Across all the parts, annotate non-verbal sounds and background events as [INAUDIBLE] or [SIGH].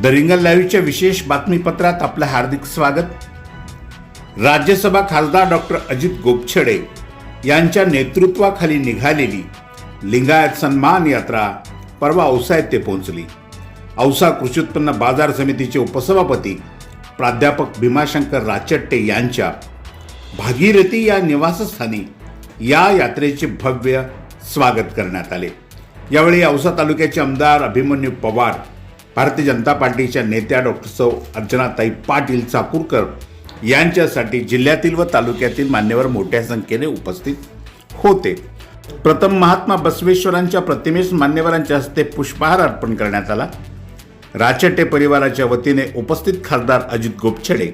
The रिंगल लाईव्हच्या विशेष बातमीपत्रात आपलं हार्दिक स्वागत. राज्यसभा खासदार डॉक्टर अजित गोपछडे यांच्या नेतृत्वाखाली निघालेली लिंगायत सन्मान यात्रा परवा औसा येथे पोहोचली. औसा कृषी उत्पन्न बाजार समितीचे उपसभापती प्राध्यापक भीमाशंकर राचट्टे यांच्या भागीरथी या निवासस्थानी या यात्रेचे भव्य स्वागत करण्यात आले. यावेळी औसा तालुक्याचे आमदार अभिमन्यू पवार भारतीय जनता पार्टीच्या नेत्या डॉक्टर सौ अर्चनाताई पाटील चाकूरकर यांच्यासाठी जिल्ह्यातील व तालुक्यातील मान्यवर मोठ्या संख्येने उपस्थित होते. प्रथम महात्मा बसवेश्वरांच्या प्रतिमेस मान्यवरांच्या हस्ते पुष्पहार अर्पण करण्यात आला. राचटे परिवाराच्या वतीने उपस्थित खासदार अजित गोपछडे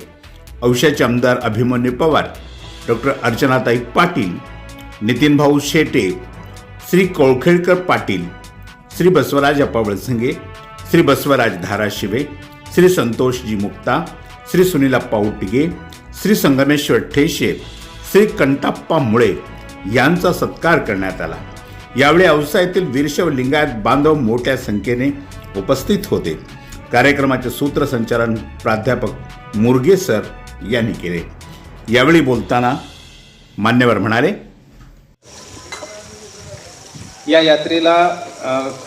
औशाचे आमदार अभिमन्यू पवार डॉक्टर अर्चनाताई पाटील नितीन भाऊ शेटे श्री कोळखेडकर पाटील श्री बसवराज अप्पा वळसंगे श्री बसवराज धाराशिवे श्री संतोषजी मुक्ता श्री सुनीलाप्पा उटगे श्री संगमेश्वर ठेशे श्री कंटाप्पा मुळे यांचा सत्कार करण्यात आला. यावेळी अवसायातील येथील वीरशैव लिंगायत बांधव मोठ्या संख्येने उपस्थित होते. कार्यक्रमाचे सूत्रसंचालन प्राध्यापक मुरगे सर यांनी केले. यावेळी बोलताना मान्यवर म्हणाले या यात्रेला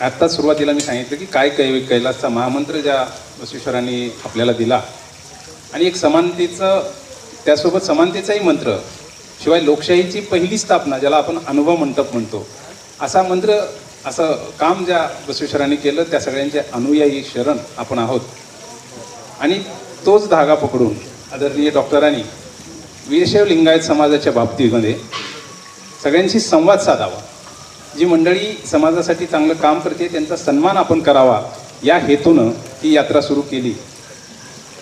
आत्ता सुरुवातीला मी सांगितलं की काय कै कैलासचा महामंत्र ज्या बसवेश्वरांनी आपल्याला दिला आणि एक समानतेचं त्यासोबत समानतेचाही मंत्र शिवाय लोकशाहीची पहिली स्थापना ज्याला आपण अनुभव मंडप म्हणतो. असा मंत्र असं काम ज्या बसवेश्वरांनी केलं त्या सगळ्यांचे अनुयायी शरण आपण आहोत. आणि तोच धागा पकडून आदरणीय डॉक्टरांनी वीरशैव लिंगायत समाजाच्या बाबतीमध्ये सगळ्यांशी संवाद साधावा. जी मंडळी समाजासाठी चांगलं काम करते त्यांचा सन्मान आपण करावा या हेतूनं ही यात्रा सुरू केली.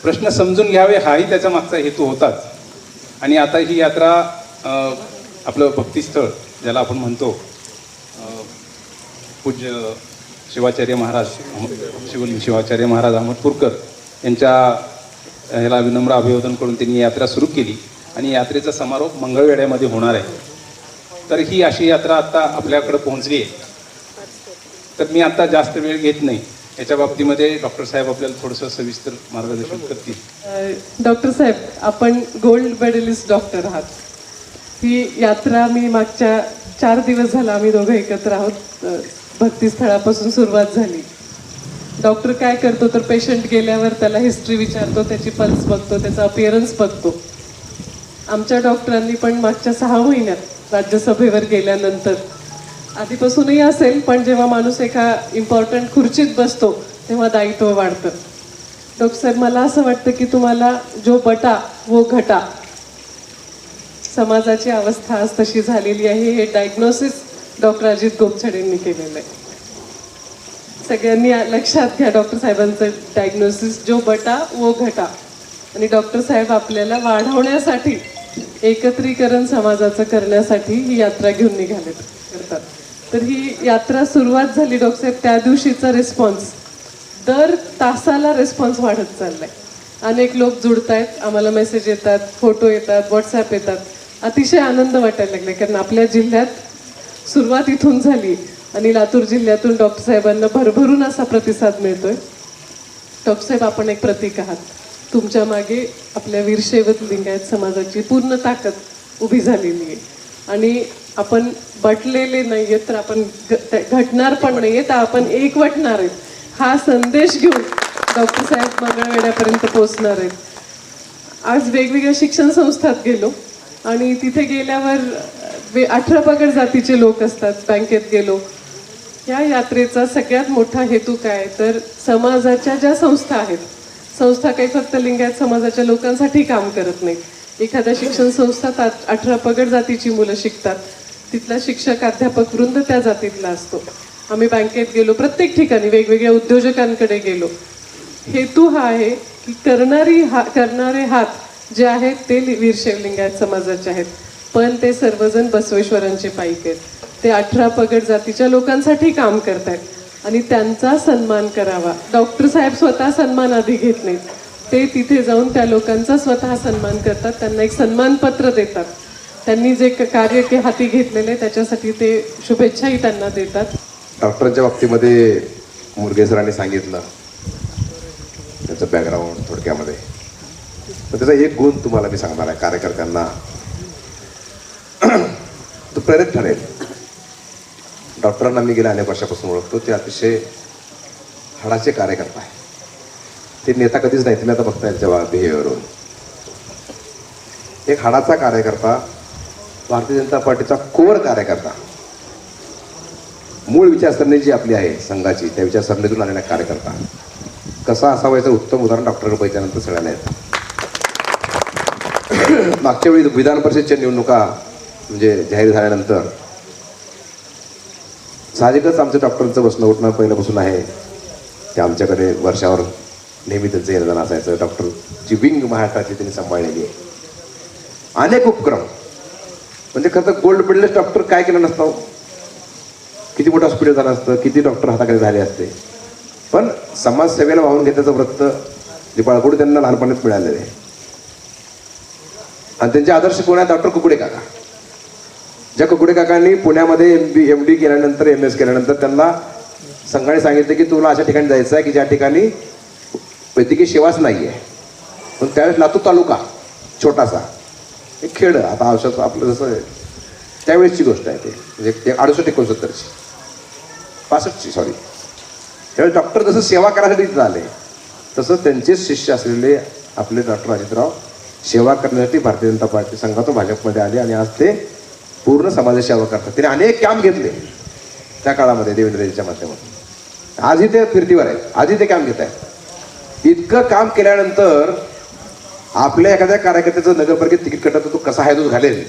प्रश्न समजून घ्यावे हाही त्याच्या मागचा हेतू होताच. आणि आता ही यात्रा आपलं भक्तिस्थळ ज्याला आपण म्हणतो पूज्य शिवाचार्य महाराज शिवलिंग शिवाचार्य महाराज अहमदपूरकर यांच्या ह्याला विनम्र अभिवादन करून त्यांनी यात्रा सुरू केली. आणि यात्रेचा समारोप मंगळवेड्यामध्ये होणार आहे. तर ही अशी यात्रा आता आपल्याकडे पोहोचली आहे. तर मी आता जास्त वेळ घेत नाही. याच्या बाबतीमध्ये डॉक्टर साहेब आपल्याला थोडंसं सविस्तर मार्गदर्शन करतील. डॉक्टर साहेब आपण गोल्ड मेडलिस्ट डॉक्टर आहात. ही यात्रा मी मागच्या चार दिवस झाला आम्ही दोघं एकत्र आहोत. भक्तीस्थळापासून सुरुवात झाली. डॉक्टर काय करतो तर पेशंट गेल्यावर त्याला हिस्ट्री विचारतो त्याची पल्स बघतो त्याचा अपिअरन्स बघतो. आमच्या डॉक्टरांनी पण मागच्या सहा महिन्यात राज्यसभेवर गेल्यानंतर. आधीपासूनही असेल पण जेव्हा माणूस एका इम्पॉर्टंट खुर्चीत बसतो तेव्हा दायित्व वाढतं. डॉक्टर साहेब मला असं वाटतं की तुम्हाला जो बटा वो घटा समाजाची अवस्था आज तशी झालेली आहे हे डायग्नोसिस डॉक्टर अजित गोपछडेंनी केलेलं आहे. सगळ्यांनी लक्षात घ्या डॉक्टर साहेबांचं डायग्नोसिस जो बटा वो घटा. आणि डॉक्टर साहेब आपल्याला वाढवण्यासाठी एकत्रीकरण समाजाचं करण्यासाठी ही यात्रा घेऊन निघाले करतात. तर ही यात्रा सुरुवात झाली डॉक्टर साहेब त्या दिवशीचा रिस्पॉन्स दर तासाला रिस्पॉन्स वाढत चाललाय. अनेक लोक जुडतायत आम्हाला मेसेज येतात फोटो येतात व्हॉट्सॲप येतात. अतिशय आनंद वाटायला लागला कारण आपल्या जिल्ह्यात सुरुवात इथून झाली आणि लातूर जिल्ह्यातून डॉक्टर साहेबांना भरभरून असा प्रतिसाद मिळतोय. डॉक्टर साहेब आपण एक प्रतीक आहात. तुमच्या मागे आपल्या वीरशैवत लिंगायत समाजाची पूर्ण ताकद उभी झालेली आहे. आणि आपण बटलेले नाही आहेत तर आपण घ- घटणार पण नाही आहे तर आपण एकवटणार आहेत हा संदेश घेऊन डॉक्टर साहेब मंगळवेड्यापर्यंत पोहोचणार आहेत. आज वेगवेगळ्या शिक्षण संस्थात गेलो आणि तिथे गेल्यावर वे अठरा पगड जातीचे लोक असतात बँकेत गेलो. या यात्रेचा सगळ्यात मोठा हेतू काय? तर समाजाच्या ज्या संस्था आहेत संस्था काही फक्त लिंगायत समाजाच्या लोकांसाठी काम करत नाही. एखाद्या शिक्षण संस्थात अठरा पगड जातीची मुलं शिकतात. तिथला शिक्षक अध्यापक वृंद त्या जातीतला असतो. आम्ही बँकेत गेलो प्रत्येक ठिकाणी वेगवेगळ्या उद्योजकांकडे गेलो. हेतू हा आहे की करणारी हा करणारे हात जे आहेत ते वीरशैव लिंगायत समाजाचे आहेत. पण ते सर्वजण बसवेश्वरांचे पाईक आहेत. ते अठरा पगड जातीच्या लोकांसाठी काम करतायत. आणि त्यांचा सन्मान करावा. डॉक्टर साहेब स्वतः सन्मान आधी घेत नाहीत. ते तिथे जाऊन त्या लोकांचा स्वतः सन्मान करतात त्यांना एक सन्मानपत्र देतात. त्यांनी जे क- कार्य के हाती घेतलेले त्याच्यासाठी ते शुभेच्छाही त्यांना देतात. डॉक्टरांच्या बाबतीमध्ये मुरगे सरांनी सांगितलं. त्याचं बॅकग्राऊंड थोडक्यामध्ये. तर त्याचा एक गुण तुम्हाला मी सांगणार आहे कार्यकर्त्यांना. [CLEARS THROAT] तो प्रेरित ठरेल. डॉक्टरांना मी गेल्या अनेक वर्षापासून ओळखतो ते अतिशय हाडाचे कार्यकर्ता आहे ते नेता कधीच नाही तुम्ही आता बघताय जेव्हा बिहेवियरवरून एक हाडाचा कार्यकर्ता भारतीय जनता पार्टीचा कोर कार्यकर्ता. मूळ विचारसरणी जी आपली आहे संघाची त्या विचारसरणीतून आलेला कार्यकर्ता. कसा असावा याचं उत्तम उदाहरण डॉक्टर बघितल्यानंतर सगळ्यांना येतं. मागच्या वेळी विधान परिषदच्या निवडणुका म्हणजे जाहीर झाल्यानंतर साहजिकच आमचं डॉक्टरांचं बसणं उठणं पहिल्यापासून आहे ते आमच्याकडे वर्षावर नेहमी त्यांचं येणं जाणं असायचं डॉक्टरची विंग महाराष्ट्राची त्यांनी सांभाळलेली आहे. अनेक उपक्रम. म्हणजे खरं तर गोल्ड मेडलिस्ट डॉक्टर काय केलं नसतं. किती मोठं हॉस्पिटल झालं असतं किती डॉक्टर हाताकडे झाले असते. पण समाजसेवेला वाहून घेण्याचं वृत्त जे बाळगोड त्यांना लहानपणीच मिळालेलं आहे. आणि त्यांचे आदर्श कोण आहे डॉक्टर कुकडे काका. ज्या कुकडे काकांनी पुण्यामध्ये एम बी एम डी केल्यानंतर एम एस केल्यानंतर त्यांना संघाने सांगितलं की तुला अशा ठिकाणी जायचं आहे की ज्या ठिकाणी वैद्यकीय सेवाच नाही आहे पण त्यावेळेस लातूर तालुका छोटासा एक खेड आता औषध आपलं जसं आहे, त्यावेळेसची गोष्ट आहे ते. म्हणजे ते अडुसष्ट एकोणसत्तरची. पासष्टची सॉरी त्यावेळेस डॉक्टर जसं सेवा करायसाठी तिथं आले तसं त्यांचे शिष्य असलेले आपले डॉक्टर अजितराव सेवा करण्यासाठी भारतीय जनता पार्टी संघातून भाजपमध्ये आले आणि आज ते पूर्ण समाजाची सेवा करतात. त्यांनी अनेक काम घेतले. त्या काळामध्ये देवेंद्रजीच्या माध्यमातून. आजही ते फिरतीवर आहे. आजही ते काम घेत आहे. इतकं काम केल्यानंतर आपल्या एखाद्या कार्यकर्त्याचं नगरपालिकेत तिकीट कटत तो कसा आहे तो घालेल?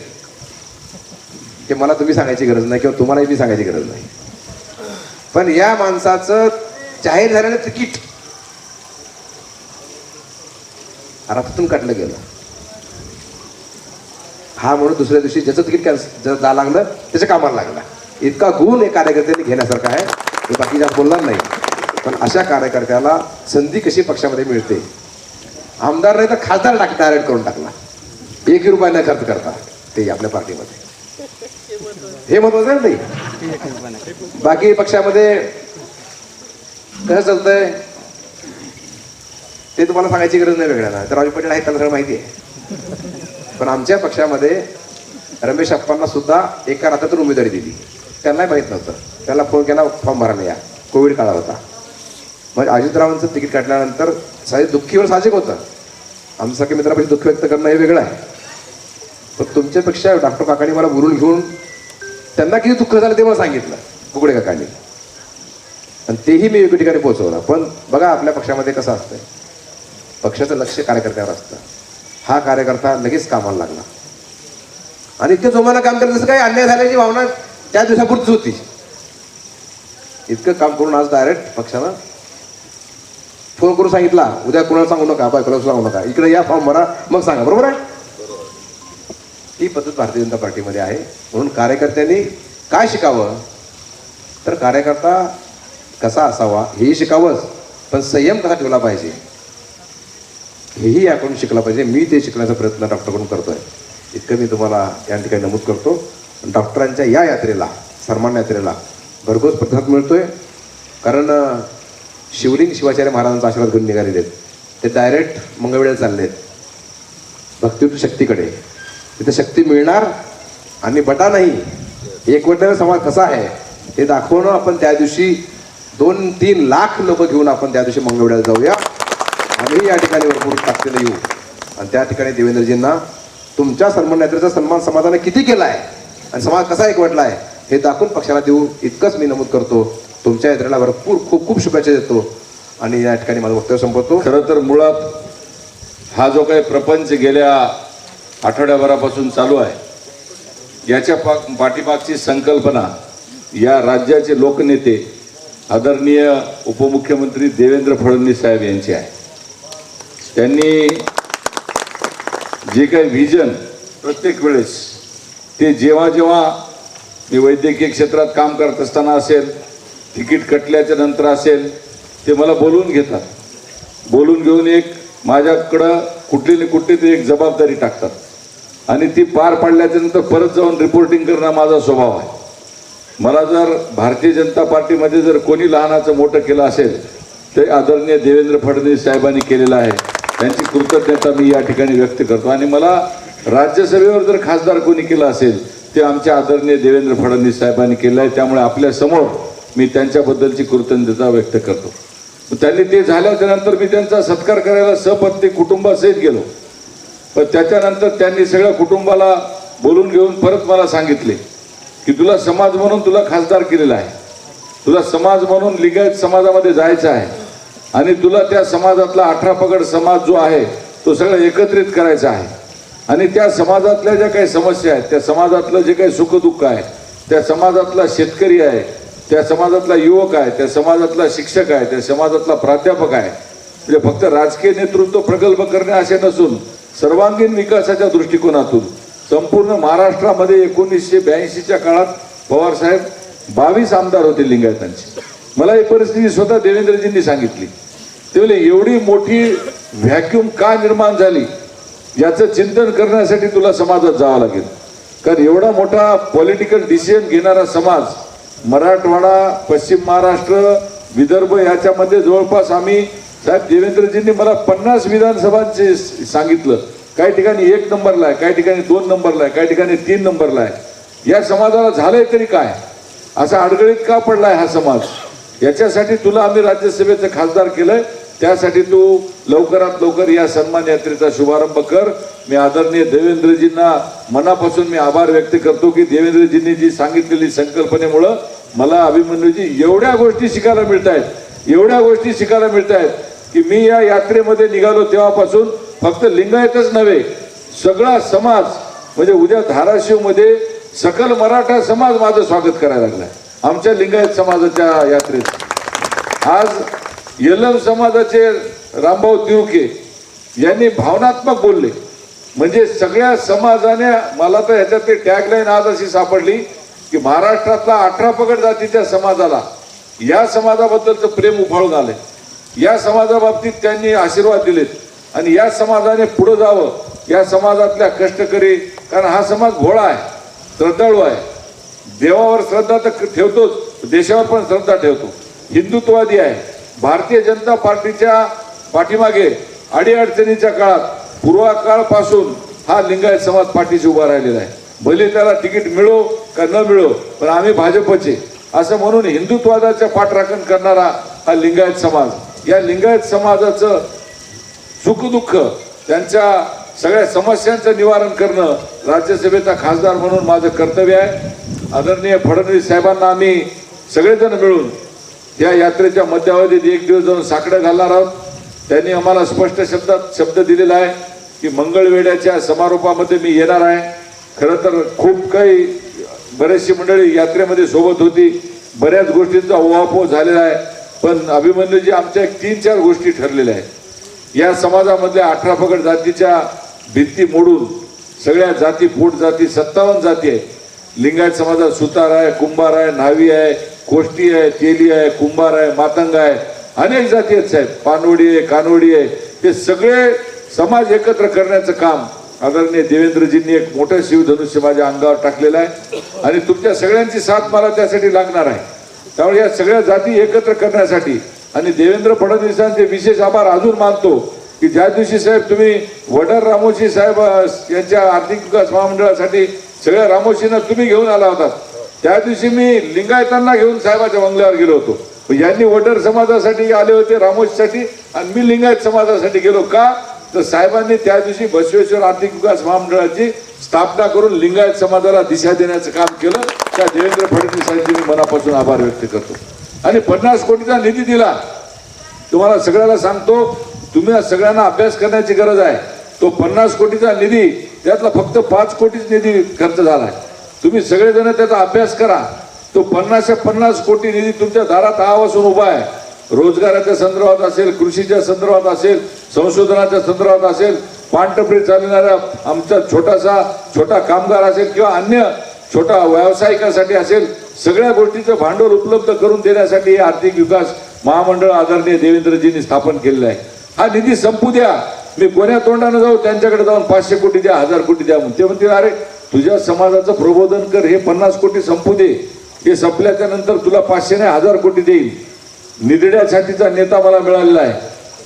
हे मला तुम्ही सांगायची गरज नाही किंवा तुम्हालाही मी सांगायची गरज नाही. पण या माणसाचं जाहीर झालेलं तिकीट रथातून काढलं गेलं. हा म्हणून दुसऱ्या दिवशी ज्याचं तिकीट कॅन्सल जा लागलं त्याच्या कामाला लागला. इतका गुण हे कार्यकर्त्यांनी घेण्यासारखा आहे मी बाकी जास्त बोलणार नाही. पण अशा कार्यकर्त्याला संधी कशी पक्षामध्ये मिळते? आमदार नाही तर खासदार टाक डायरेक्ट करून टाकला. एकही रुपया न खर्च करता ते आपल्या पार्टीमध्ये. हे महत्वाचं ना नाही बाकी पक्षामध्ये कसं चालतंय? ते तुम्हाला सांगायची गरज नाही वेगळ्याला. तर राजू पाटील आहेत त्यांना सगळं माहिती आहे. पण आमच्या पक्षामध्ये रमेश अप्पांना सुद्धा एका रात्रातून उमेदवारी दिली. त्यांनाही माहीत नव्हतं. त्याला फोन केला फॉर्म भरायला या. कोविड काळा होता. मग अजितरावांचं तिकीट काढल्यानंतर साहेब दुःखीवर साहजिक होतं. आमच्यासारख्या मित्रापेक्षा दुःख व्यक्त करणं हे वेगळं आहे. पण तुमच्यापेक्षा डॉक्टर काकांनी मला बोलून घेऊन त्यांना किती दुःख झालं ते मला सांगितलं कुकडे काकांनी. आणि तेही मी योग्य ठिकाणी पोहोचवलं. पण बघा आपल्या पक्षामध्ये कसं असतं पक्षाचं लक्ष कार्यकर्त्यावर असतं. हा कार्यकर्ता लगेच कामाला लागला. आणि इतकं जोमाला काम करत जसं काही अन्याय झाल्याची भावना त्या दिवसापुरतीच होती. इतकं काम करून आज डायरेक्ट पक्षानं फोन करून सांगितला उद्या कोणाला सांगू नका बायकोला सांगू नका इकडे या फॉर्म भरा मग सांगा बरोबर आहे? ही पद्धत भारतीय जनता पार्टीमध्ये आहे. म्हणून कार्यकर्त्यांनी काय शिकावं? तर कार्यकर्ता कसा असावा हेही शिकावंच पण संयम कसा ठेवला पाहिजे? हेही याकडून शिकला पाहिजे. मी ते शिकण्याचा प्रयत्न डॉक्टरकडून करतोय. इतकं मी तुम्हाला या ठिकाणी नमूद करतो. डॉक्टरांच्या या यात्रेला सन्मान यात्रेला भरघोस प्रतिसाद मिळतोय. कारण शिवलिंग शिवाचार्य महाराजांचा आशीर्वाद घेऊन निघालेले आहेत ते डायरेक्ट मंगळवेळेला चालले आहेत भक्तियुक्त शक्तीकडे. तिथे शक्ती मिळणार आणि बटा नाही. एकवटलेला समाज कसा आहे हे दाखवणं आपण त्या दिवशी दोन तीन लाख लोक घेऊन आपण त्या दिवशी मंगळवेळ्याला जाऊया. या ठिकाणी भरपूर टाकलेलं येऊ. आणि त्या ठिकाणी देवेंद्रजींना तुमच्या सन्मान यात्रेचा सन्मान समाजाने किती केला आहे आणि समाज कसा एकवटला आहे हे दाखवून पक्षाला देऊ इतकंच मी नमूद करतो. तुमच्या यात्रेला भरपूर खूप खूप शुभेच्छा देतो. आणि या ठिकाणी माझं वक्तव्य संपवतो. खरं तर मुळात हा जो काही प्रपंच गेल्या आठवड्याभरापासून चालू आहे याच्या पा पाठीमागची संकल्पना या राज्याचे लोकनेते आदरणीय उपमुख्यमंत्री देवेंद्र फडणवीस साहेब यांची आहे. त्यांनी जे काही व्हिजन प्रत्येक वेळेस ते जेव्हा जेव्हा मी वैद्यकीय क्षेत्रात काम करत असताना असेल तिकीट कटल्याच्या नंतर असेल ते मला बोलून घेतात. बोलून घेऊन एक माझ्याकडं कुठली ना कुठली तरी एक जबाबदारी टाकतात. आणि ती पार पाडल्याच्या नंतर परत जाऊन रिपोर्टिंग करणं माझा स्वभाव आहे. मला जर भारतीय जनता पार्टीमध्ये जर कोणी लहानाचं मोठं केलं असेल ते आदरणीय देवेंद्र फडणवीस साहेबांनी केलेलं आहे. त्यांची कृतज्ञता मी या ठिकाणी व्यक्त करतो. आणि मला राज्यसभेवर जर खासदार कोणी केला असेल ते आमच्या आदरणीय देवेंद्र फडणवीस साहेबांनी केलं आहे. त्यामुळे आपल्यासमोर मी त्यांच्याबद्दलची कृतज्ञता व्यक्त करतो. त्यांनी ते झाल्याच्यानंतर मी त्यांचा सत्कार करायला सपत्नी कुटुंबासहित गेलो. पण त्याच्यानंतर त्यांनी सगळ्या कुटुंबाला बोलून घेऊन परत मला सांगितले की तुला समाज म्हणून तुला खासदार केलेला आहे. तुला समाज म्हणून लिगायत समाजामध्ये जायचं आहे. आणि तुला त्या समाजातला अठरा पगड समाज जो आहे तो सगळा एकत्रित करायचा आहे. आणि त्या समाजातल्या ज्या काही समस्या आहेत त्या समाजातलं जे काही सुखदुःख आहे त्या समाजातला शेतकरी आहे त्या समाजातला युवक आहे त्या समाजातला शिक्षक आहे त्या समाजातला प्राध्यापक आहे म्हणजे फक्त राजकीय नेतृत्व प्रकल्प करणे असे नसून सर्वांगीण विकासाच्या दृष्टिकोनातून संपूर्ण महाराष्ट्रामध्ये एकोणीसशे ब्याऐंशीच्या काळात पवारसाहेब बावीस आमदार होते लिंगायतांचे. मला ही परिस्थिती स्वतः देवेंद्रजींनी सांगितली. ते म्हणजे एवढी मोठी व्हॅक्युम का निर्माण झाली? याचं चिंतन करण्यासाठी तुला समाजात जावं लागेल. कारण एवढा मोठा पॉलिटिकल डिसिजन घेणारा समाज मराठवाडा पश्चिम महाराष्ट्र विदर्भ याच्यामध्ये जवळपास आम्ही साहेब देवेंद्रजींनी मला पन्नास विधानसभांचे सांगितलं. काही ठिकाणी एक नंबरला आहे काही ठिकाणी दोन नंबरला आहे काही ठिकाणी तीन नंबरला आहे. या समाजाला झालंय तरी काय? असा अडगळीत का पडलाय हा समाज? याच्यासाठी तुला आम्ही राज्यसभेचं खासदार केलंय. त्यासाठी तू लवकरात लवकर या सन्मान यात्रेचा शुभारंभ कर. मी आदरणीय देवेंद्रजींना मनापासून मी आभार व्यक्त करतो की देवेंद्रजींनी जी सांगितलेली संकल्पनेमुळं मला अभिमन्यूजी एवढ्या गोष्टी शिकायला मिळत आहेत एवढ्या गोष्टी शिकायला मिळत आहेत की मी या यात्रेमध्ये निघालो तेव्हापासून फक्त लिंगायतच नव्हे सगळा समाज म्हणजे उद्या धाराशिवमध्ये सकल मराठा समाज माझं स्वागत करायला लागलाय. आमच्या लिंगायत समाजाच्या यात्रेत. आज यलम समाजाचे रामभाऊ तिरुके यांनी भावनात्मक बोलले. म्हणजे सगळ्या समाजाने मला तर ह्याच्यात ते टॅगलाईन आज अशी सापडली की महाराष्ट्रातला अठरा पगड जातीच्या समाजाला या समाजाबद्दलचं प्रेम उफाळून आले या समाजाबाबतीत त्यांनी आशीर्वाद दिलेत. आणि या समाजाने पुढं जावं या समाजातल्या कष्टकरी कारण हा समाज घोळा आहे श्रद्धाळू आहे. देवावर श्रद्धा तर ठेवतोच देशावर पण श्रद्धा ठेवतो. हिंदुत्ववादी आहे. भारतीय जनता पार्टीच्या पाठीमागे अडीअडचणीच्या काळात पूर्वाकाळपासून हा लिंगायत समाज पाठीशी उभा राहिलेला आहे. भले त्याला तिकीट मिळो का न मिळो पण आम्ही भाजपचे. असं म्हणून हिंदुत्वादाच्या पाठराखण करणारा हा लिंगायत समाज. या लिंगायत समाजाचं सुखदुःख त्यांच्या सगळ्या समस्यांचं निवारण करणं राज्यसभेचा खासदार म्हणून माझं कर्तव्य आहे. आदरणीय फडणवीस साहेबांना आम्ही सगळेजण मिळून या यात्रेच्या मध्यावधीत एक दिवस जाऊन साकडं घालणार आहोत. त्यांनी आम्हाला स्पष्ट शब्दात शब्द दिलेला आहे की मंगळवेड्याच्या समारोपामध्ये मी येणार आहे. खरं तर खूप काही बरेचशी मंडळी यात्रेमध्ये सोबत होती. बऱ्याच गोष्टींचा ओहापोह झालेला आहे. पण अभिमन्यूजी आमच्या तीन चार गोष्टी ठरलेल्या आहेत. या समाजामधल्या अठरा पगड जातीच्या भिंती मोडून सगळ्या जाती पोट जाती सत्तावन्न जाती आहेत. लिंगायत समाजात सुतार आहे कुंभार आहे न्हावी आहे कोष्टी आहे तेली आहे कुंभार आहे मातंग आहे. अनेक जाती आहेत साहेब. पानवडी आहे कानवडी आहे. हे सगळे समाज एकत्र करण्याचं काम आदरणीय देवेंद्रजींनी एक मोठं शिवधनुष्य माझ्या अंगावर टाकलेलं आहे. आणि तुमच्या सगळ्यांची साथ मला त्यासाठी लागणार आहे. त्यामुळे या सगळ्या जाती एकत्र करण्यासाठी आणि देवेंद्र फडणवीसांचे विशेष आभार अजून मानतो. की ज्या दिवशी साहेब तुम्ही वडर रामोशी साहेब यांच्या आर्थिक विकास महामंडळासाठी सगळ्या रामोशींना तुम्ही घेऊन आला होता त्या दिवशी मी लिंगायतांना घेऊन साहेबाच्या बंगल्यावर गेलो होतो. यांनी वडर समाजासाठी आले होते रामोशीसाठी आणि मी लिंगायत समाजासाठी गेलो का? तर साहेबांनी त्या दिवशी बसवेश्वर आर्थिक विकास महामंडळाची स्थापना करून लिंगायत समाजाला दिशा देण्याचं काम केलं. त्या देवेंद्र फडणवीस यांचे मी मनापासून आभार व्यक्त करतो. आणि पन्नास कोटीचा निधी दिला. तुम्हाला सगळ्याला सांगतो तुम्ही सगळ्यांना अभ्यास करण्याची गरज आहे. तो पन्नास कोटीचा निधी त्यातला फक्त पाच कोटीच निधी खर्च झाला आहे. तुम्ही सगळेजण त्याचा अभ्यास करा. तो पन्नासच्या पन्नास कोटी निधी तुमच्या दारात हा उभा आहे. रोजगाराच्या संदर्भात असेल कृषीच्या संदर्भात असेल संशोधनाच्या संदर्भात असेल पानटपरी चालणाऱ्या आमचा छोटासा छोटा कामगार असेल किंवा अन्य छोटा व्यावसायिकासाठी असेल सगळ्या गोष्टीचं भांडवल उपलब्ध करून देण्यासाठी हे आर्थिक विकास महामंडळ आदरणीय देवेंद्रजींनी स्थापन केलेलं आहे. हा निधी संपू द्या. मी कोण्या तोंडानं जाऊ त्यांच्याकडे जाऊन पाचशे कोटी द्या हजार कोटी द्या म्हणून. ते म्हणतील अरे तुझ्या समाजाचं प्रबोधन कर हे पन्नास कोटी संपू दे. हे संपल्याच्या नंतर तुला पाचशे नाही हजार कोटी देईल. निधड्या छातीचा नेता मला मिळालेला आहे.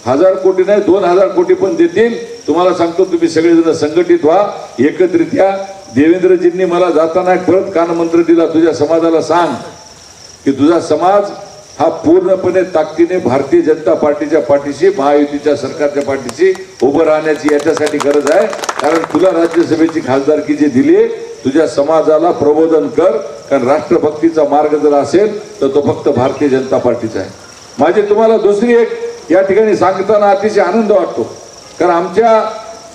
हजार कोटी नाही दोन हजार कोटी पण देतील. तुम्हाला सांगतो तुम्ही सगळेजण संघटित व्हा एकत्रित या. देवेंद्रजींनी मला जाताना परत कानमंत्र दिला तुझ्या समाजाला सांग की तुझा समाज हा पूर्णपणे ताकदीने भारतीय जनता पार्टीच्या पाठीशी महायुतीच्या सरकारच्या पाठीशी उभं राहण्याची याच्यासाठी गरज आहे. कारण तुला राज्यसभेची खासदारकी जी दिली तुझ्या समाजाला प्रबोधन कर. कारण राष्ट्रभक्तीचा मार्ग जर असेल तर तो फक्त भारतीय जनता पार्टीचा आहे. माझी तुम्हाला दुसरी एक या ठिकाणी सांगताना अतिशय आनंद वाटतो. कारण आमच्या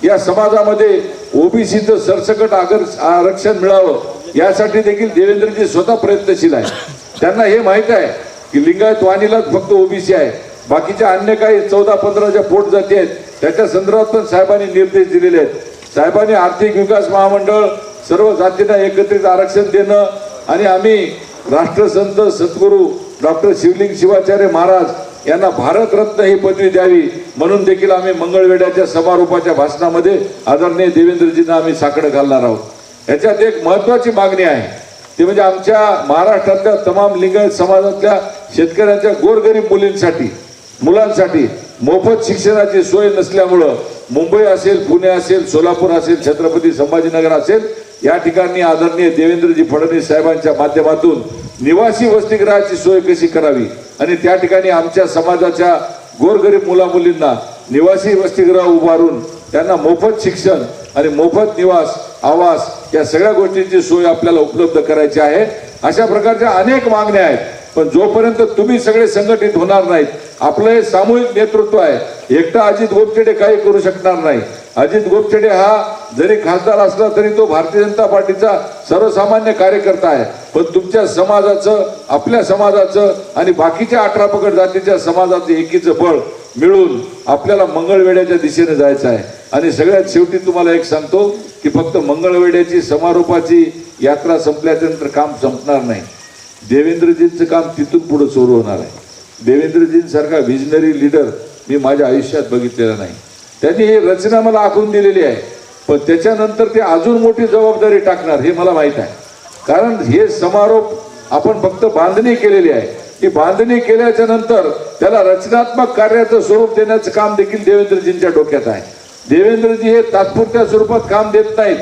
या समाजामध्ये ओबीसीचं सरसकट आगर आरक्षण मिळावं यासाठी देखील देवेंद्रजी स्वतः प्रयत्नशील आहे त्यांना हे माहीत आहे की लिंगायत वाणीलाच फक्त ओबीसी आहे. बाकीच्या अन्य काही चौदा पंधरा ज्या पोट जाती आहेत त्याच्या संदर्भात पण साहेबांनी निर्देश दिलेले आहेत. साहेबांनी आर्थिक विकास महामंडळ सर्व जातींना एकत्रित आरक्षण देणं आणि आम्ही राष्ट्रसंत सद्गुरू डॉक्टर शिवलिंग शिवाचार्य महाराज यांना भारतरत्न ही पदवी द्यावी म्हणून देखील आम्ही मंगळवेड्याच्या समारोपाच्या भाषणामध्ये आदरणीय देवेंद्रजींना आम्ही साकडं घालणार आहोत. याच्यात एक महत्वाची मागणी आहे. ते म्हणजे आमच्या महाराष्ट्रातल्या तमाम लिंगायत समाजातल्या शेतकऱ्यांच्या गोरगरीब मुलींसाठी मुलांसाठी मोफत शिक्षणाची सोय नसल्यामुळं मुंबई असेल पुणे असेल सोलापूर असेल छत्रपती संभाजीनगर असेल या ठिकाणी आदरणीय देवेंद्रजी फडणवीस साहेबांच्या माध्यमातून निवासी वसतिगृहाची सोय कशी करावी? आणि त्या ठिकाणी आमच्या समाजाच्या गोरगरीब मुलामुलींना निवासी वसतिगृह उभारून त्यांना मोफत शिक्षण आणि मोफत निवास आवास या सगळ्या गोष्टींची सोय आपल्याला उपलब्ध करायची आहे. अशा प्रकारच्या अनेक मागण्या आहेत. पण जोपर्यंत तुम्ही सगळे संघटित होणार नाहीत आपलं हे सामूहिक नेतृत्व आहे. एकटा अजित गोपचेडे काही करू शकणार नाही. अजित गोपचेडे हा जरी खासदार असला तरी तो भारतीय जनता पार्टीचा सर्वसामान्य कार्यकर्ता आहे. पण तुमच्या समाजाचं आपल्या समाजाचं आणि बाकीच्या अठरा पकड जातीच्या समाजाचं एकीचं बळ मिळून आपल्याला मंगळवेड्याच्या दिशेने जायचं आहे. आणि सगळ्यात शेवटी तुम्हाला एक सांगतो की फक्त मंगळवेड्याची समारोपाची यात्रा संपल्यानंतर काम संपणार नाही. देवेंद्रजींचं काम तिथून पुढं सुरू होणार आहे. देवेंद्रजींसारखा विजनरी लीडर मी माझ्या आयुष्यात बघितलेला नाही. त्यांनी ही रचना मला आखून दिलेली आहे. पण त्याच्यानंतर ते अजून मोठी जबाबदारी टाकणार हे मला माहीत आहे. कारण हे समारोप आपण फक्त बांधणी केलेली आहे. ही बांधणी केल्याच्यानंतर त्याला रचनात्मक कार्याचं स्वरूप देण्याचं काम देखील देवेंद्रजींच्या डोक्यात आहे. देवेंद्रजी हे तात्पुरत्या स्वरूपात काम देत नाहीत.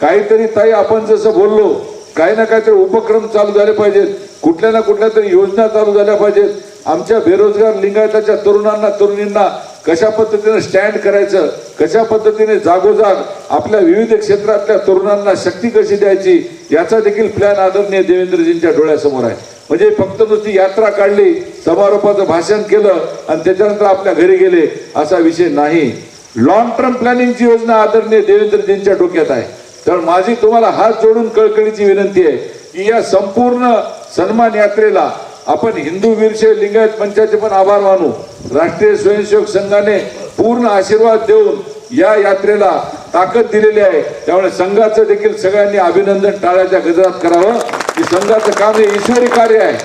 काहीतरी ताई आपण जसं बोललो काही ना काहीतरी उपक्रम चालू झाले पाहिजेत. कुठल्या ना कुठल्या तरी योजना चालू झाल्या पाहिजेत. आमच्या बेरोजगार लिंगायताच्या तरुणांना तरुणींना कशा पद्धतीने स्टँड करायचं कशा पद्धतीने जागोजाग आपल्या विविध क्षेत्रातल्या तरुणांना शक्ती कशी द्यायची याचा देखील प्लॅन आदरणीय देवेंद्रजींच्या डोळ्यासमोर आहे. म्हणजे फक्त नुसती यात्रा काढली समारोपाचं भाषण केलं आणि त्याच्यानंतर आपल्या घरी गेले असा विषय नाही. लॉंग टर्म प्लॅनिंगची योजना आदरणीय देवेंद्रजींच्या डोक्यात आहे. तर माझी तुम्हाला हात जोडून कळकळीची विनंती आहे की या संपूर्ण सन्मान यात्रेला आपण हिंदू वीरशैव लिंगायत मंचाचे पण आभार मानू. राष्ट्रीय स्वयंसेवक संघाने पूर्ण आशीर्वाद देऊन या यात्रेला ताकद दिलेली आहे. त्यामुळे संघाचं देखील सगळ्यांनी अभिनंदन टाळ्याच्या गजरात करावं. की संघाचं काम हे ईश्वरी कार्य आहे.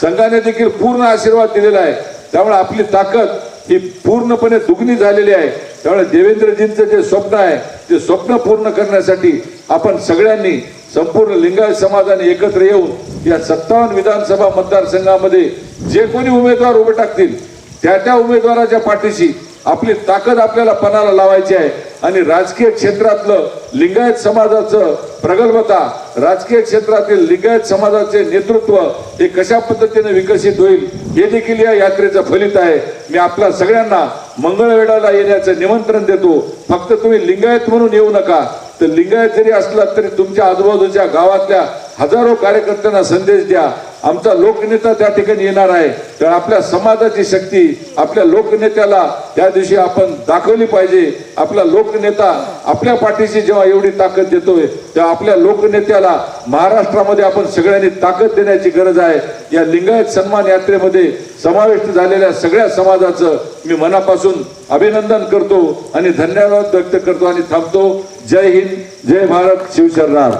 संघाने देखील पूर्ण आशीर्वाद दिलेला आहे. त्यामुळे आपली ताकद ही पूर्णपणे दुगणी झालेली आहे. त्यामुळे देवेंद्रजींचं जे स्वप्न आहे ते स्वप्न पूर्ण करण्यासाठी आपण सगळ्यांनी संपूर्ण लिंगायत समाजाने एकत्र येऊन या सत्तावन्न विधानसभा मतदारसंघामध्ये जे कोणी उमेदवार उभे टाकतील त्या त्या उमेदवाराच्या पाठीशी आपली ताकद आपल्याला पणाला लावायची आहे. आणि राजकीय क्षेत्रातलं लिंगायत समाजाचं प्रगल्भता राजकीय क्षेत्रातील लिंगायत समाजाचे नेतृत्व हे कशा पद्धतीने विकसित होईल हे देखील या यात्रेचं फलित आहे. मी आपल्या सगळ्यांना मंगळवेढाला येण्याचं निमंत्रण देतो. फक्त तुम्ही लिंगायत म्हणून येऊ नका. तर लिंगायत जरी असला तरी तुमच्या आजूबाजूच्या गावातल्या हजारो कार्यकर्त्यांना संदेश द्या. आमचा लोकनेता त्या ठिकाणी येणार आहे. तर आपल्या समाजाची शक्ती आपल्या लोकनेत्याला त्या दिवशी आपण दाखवली पाहिजे. आपला लोकनेता आपल्या पाठीशी जेव्हा एवढी ताकद देतोय तेव्हा आपल्या लोकनेत्याला महाराष्ट्रामध्ये आपण सगळ्यांनी ताकद देण्याची गरज आहे. या लिंगायत सन्मान यात्रेमध्ये समाविष्ट झालेल्या सगळ्या समाजाचं मी मनापासून अभिनंदन करतो आणि धन्यवाद व्यक्त करतो आणि थांबतो. जय हिंद जय भारत शिवशरणार